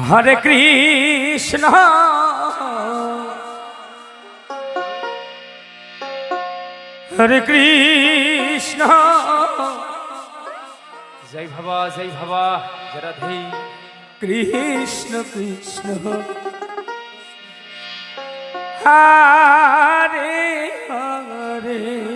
হরে কৃষ্ণ। হরে কৃষ্ণ। জয় বাবা জয় বাবা জরাধি। কৃষ্ণ কৃষ্ণ। হরে হরে।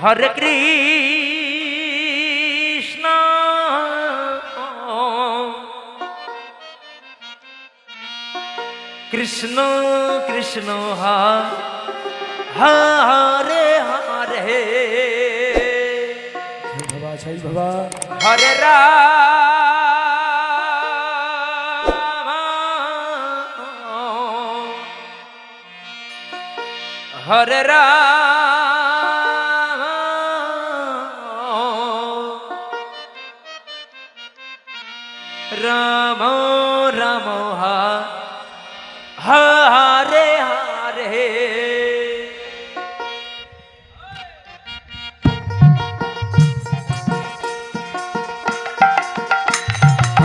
হরে কৃষ্ণ। কৃষ্ণ কৃষ্ণ হরে হরে বাবা জয় বাবা হরে রাম। হরে রাম।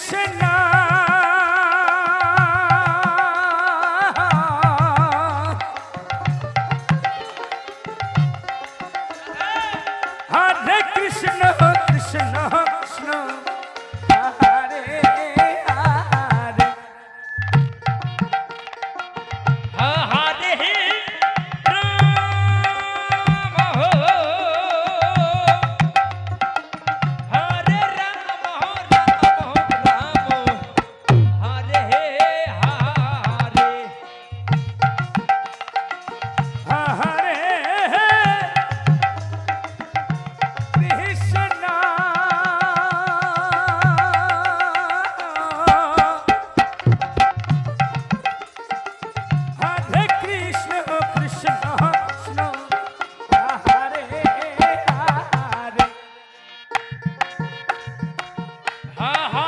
কৃষ্ণ 啊好。